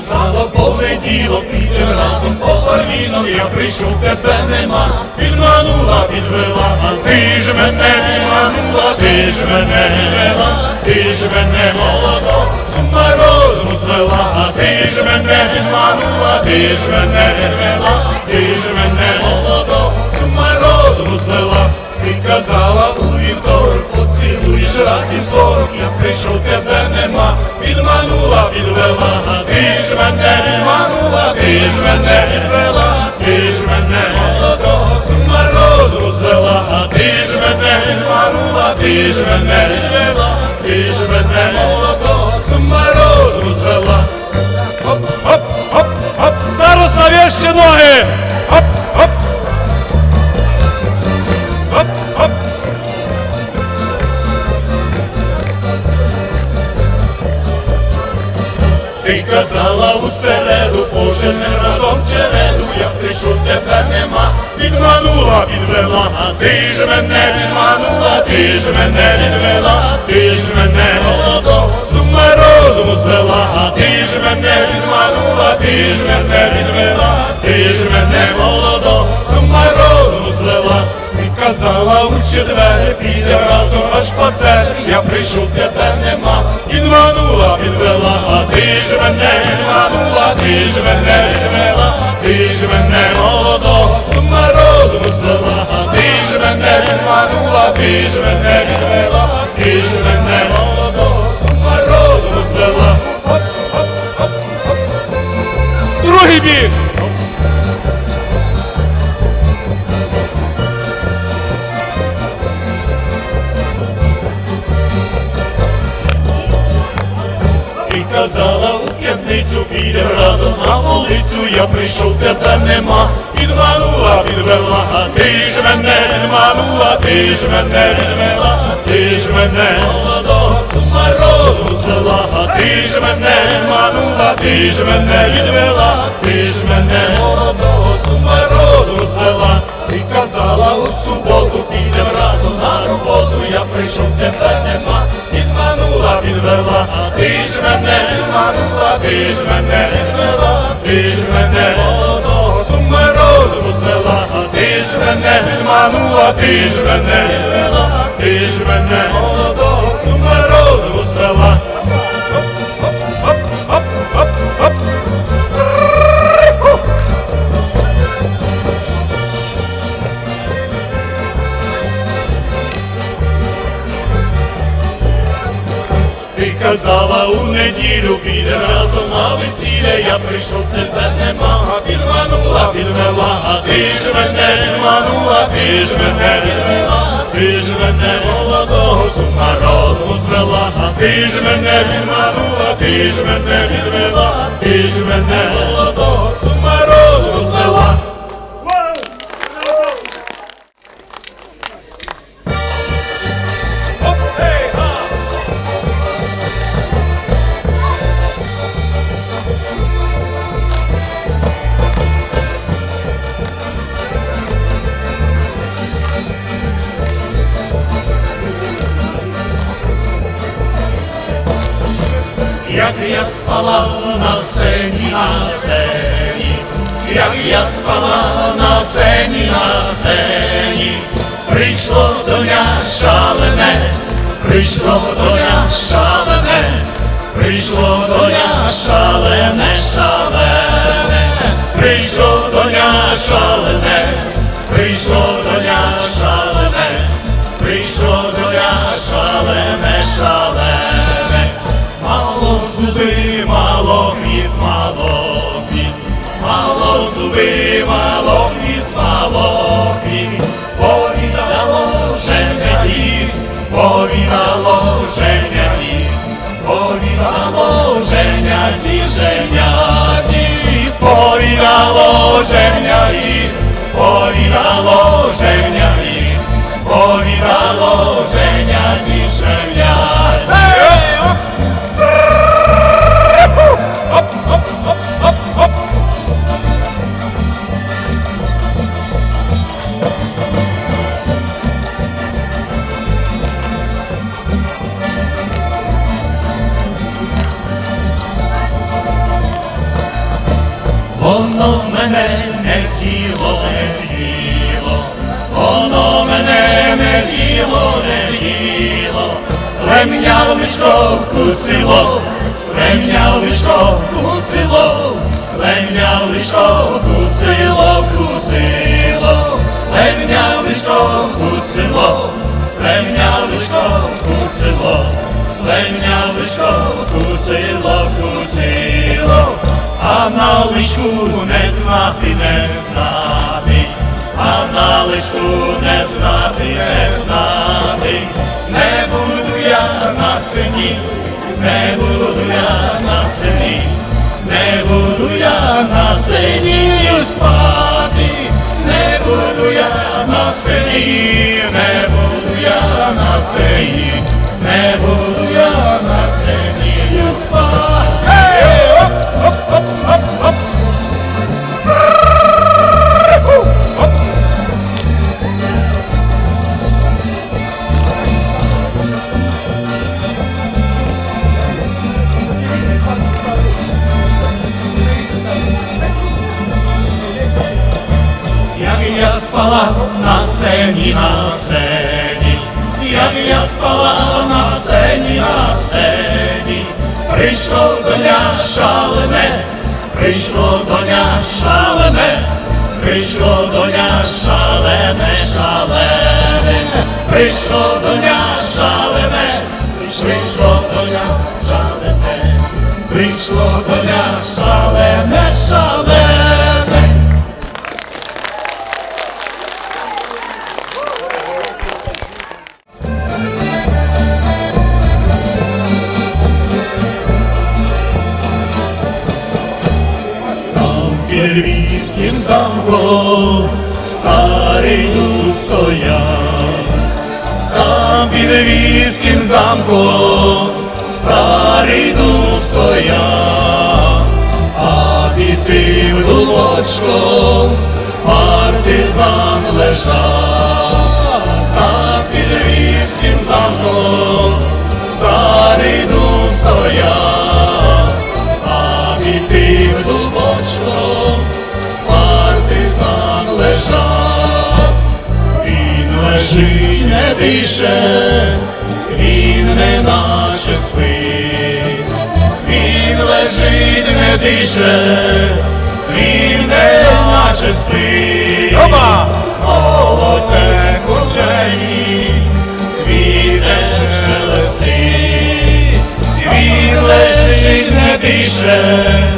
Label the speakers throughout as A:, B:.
A: казала, полетіло, підем разом по барвінок, я прийшов, тебе нема, підманула, підвела, а ти ж мене підманула, ти ж мене вела, ти ж мене молодо, сума морозом звела, а ти ж мене підманула, ти ж мене вела, ти ж мене ти ж казала у середу, поженем разом череду, я прийшов, тебе нема, підманула, підвела, а ти ж мене підманула, ти ж мене підвела, ти ж мене молодого з морозом звела, а ти ж мене підманула, ти ж мене підвела, ти ж мене молодого з морозом звела. Ти казала у четвер, піде разом аж по церкві, я прийшов, тебе нема, підманула, підвела, а ти ж мене. Манула, ти ж мене вела, ти ж мене молодого з морозом звела, а ти ж мене. Манула, ти ж мене вела, ти ж мене молодого з морозом звела.
B: Другий бік!
A: Я прийшов, тебе нема, підманула, підвела, а ти ж мене підманула, ти ж мене підвела, ти ж мене молодого з морозу звела, а ти ж мене підманула, ти ж мене відвела, ти ж мене молодого з морозу звела. Ти казала у суботу, підем разом на роботу, я прийшов, тебе нема, підманула, підвела, ти ж мене молодого з морозу звела, а ти ж мене підманула, ти ж мене ти ж мене ж мене манула, ти ж мене вела, ти ж мене молодого сумна народу звела, ти ж мене підманула, ти ж мене відвела, ти ж мене молодого на сені, на сені, як я спала на сені, на сені, прийшло доня шалене, прийшло доня шалене, прийшло доня шалене, шалене, прийшло доня шалене, прийшло доня мало і мало хвіст, повідало женя дід, повідало женя дід, повідало женя дід, женя дід, повідало женя дід, повідало женя з'їло, не з'їло, Лемня лишко вкусило, лемня лишко вкусило, лемня лишко вкусило, вкусило, лемня лишко вкусило, лемня лишко вкусило, лемня лишко вкусило, вкусило, а на лишку не знати, не знати, а на лишку не знати, не знати, не буду я на сині, не буду я на сині, не буду я на сині спати, не буду я на сині, не буду я на сині, не буду спала на сцені, на сцені, як я спала на сцені, на сцені, прийшло до дня шалене, прийшло до дня шалене, прийшло до шалене, шалене, прийшло до дня шалене, прийшло до дня шалене, прийшло до дня шалене, шалене. Старий дух стояв, там під львівським замком старий дух стояв, а під тим дубочком партизан лежав, лежить, не дише, він не наче спить, він лежить, не дише, він не наче спить.
B: Опа!
A: Золоте кучені, квіте шелестить, він лежить, не дише,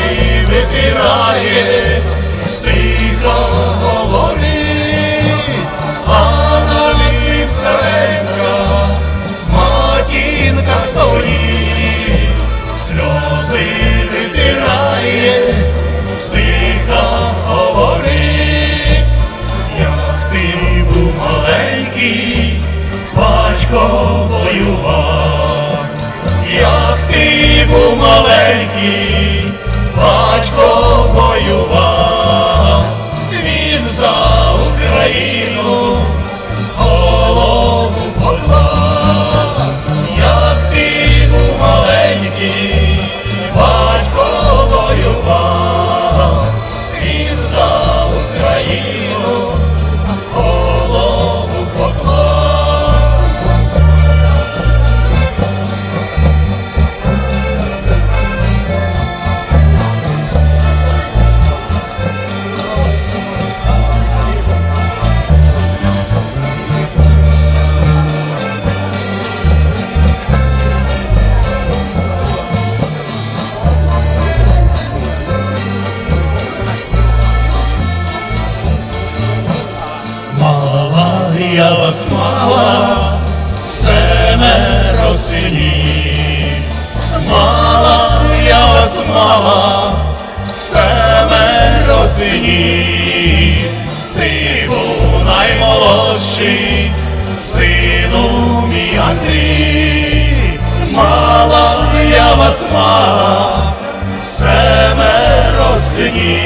A: сльози витирає, стиха говорить, а над ним старенька матінка стоїть, сльози витирає, стиха говорить, як ти був маленький, батько воював, як ти був маленький, батько воював, він за Україну мала, семеро синів. Мала я вас мала, семеро синів. Ти був наймолодший, сину мій Андрій. Мала я вас мала, семеро синів.